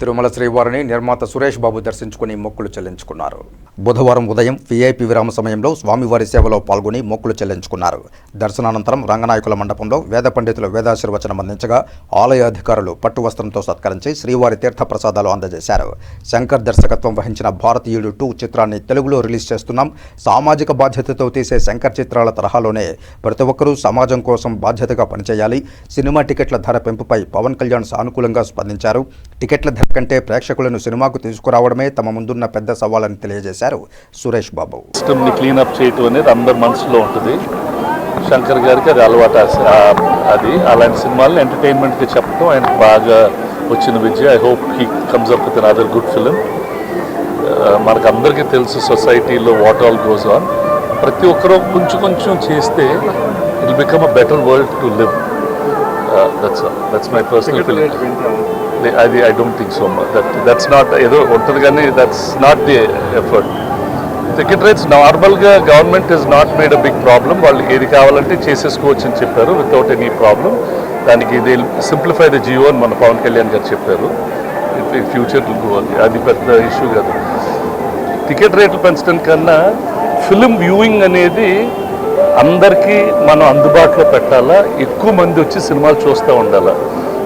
తిరుమల శ్రీవారిని నిర్మాత సురేష్ బాబు దర్శించుకుని మొక్కులు చెల్లించుకున్నారు. బుధవారం ఉదయం వీఐపీ విరామ సమయంలో స్వామివారి సేవలో పాల్గొని మొక్కులు చెల్లించుకున్నారు. దర్శనానంతరం రంగనాయకుల మండపంలో వేద పండితులు వేదాశీర్వచనం అందించగా ఆలయ అధికారులు పట్టు వస్త్రంతో సత్కరించి శ్రీవారి తీర్థ ప్రసాదాలు అందజేశారు. శంకర్ దర్శకత్వం వహించిన భారతీయుడు టూ చిత్రాన్ని తెలుగులో రిలీజ్ చేస్తున్నాం. సామాజిక బాధ్యతతో తీసే శంకర్ చిత్రాల తరహాలోనే ప్రతి ఒక్కరూ సమాజం కోసం బాధ్యతగా పనిచేయాలి. సినిమా టికెట్ల ధర పెంపుపై పవన్ కళ్యాణ్ సానుకూలంగా స్పందించారు. టికెట్ల ధర కంటే ప్రేక్షకులను సినిమాకు తీసుకురావడమే తమ ముందున్న పెద్ద సవాలని తెలియజేశారు సురేష్ బాబు. సిస్టమ్ని క్లీనప్ చేయటం అనేది అందరి మనసులో ఉంటుంది. శంకర్ గారికి అది అలవాటు అది. అలాంటి సినిమాలను ఎంటర్టైన్మెంట్కి చెప్పడం ఆయనకు బాగా వచ్చిన విద్య I hope he comes up with other good film మనకు అందరికీ తెలుసు సొసైటీలో వాట్ ఆల్ గోస్ ఆన్ ప్రతి ఒక్కరూ కొంచెం కొంచెం చేస్తే it become a better world to live that's that's my personal feeling అది I don't think so that that's not ఏదో ఉంటుంది కానీ that's not the effort ticket rates నార్మల్గా government is not made a big problem వాళ్ళు ఏది కావాలంటే చేసేసుకోవచ్చు అని చెప్పారు వితౌట్ ఎనీ ప్రాబ్లం దానికి ఇది సింప్లిఫై ద జియో అని మన పవన్ కళ్యాణ్ గారు చెప్పారు. ఫ్యూచర్ అది పెద్ద ఇష్యూ కాదు. టికెట్ రేట్లు పెంచడం కన్నా ఫిలిం వ్యూయింగ్ అనేది అందరికీ మనం అందుబాటులో పెట్టాలా? ఎక్కువ మంది వచ్చి సినిమాలు చూస్తూ ఉండాలా?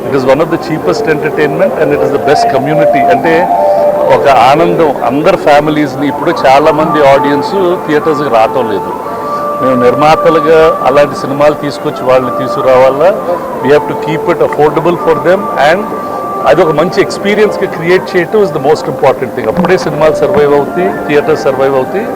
It is one of the cheapest entertainment and it is the best community అంటే ఒక ఆనందం. అందరు ఫ్యామిలీస్ని ఇప్పుడు చాలామంది ఆడియన్స్ థియేటర్స్కి రావటం లేదు. మేము నిర్మాతలుగా అలాంటి సినిమాలు తీసుకొచ్చి వాళ్ళని తీసుకురావాలా? We have to keep it affordable for them and అది ఒక మంచి ఎక్స్పీరియన్స్గా క్రియేట్ చేయటం is the most important thing అప్పుడే సినిమాలు సర్వైవ్ అవుతాయి థియేటర్స్ సర్వైవ్ అవుతాయి.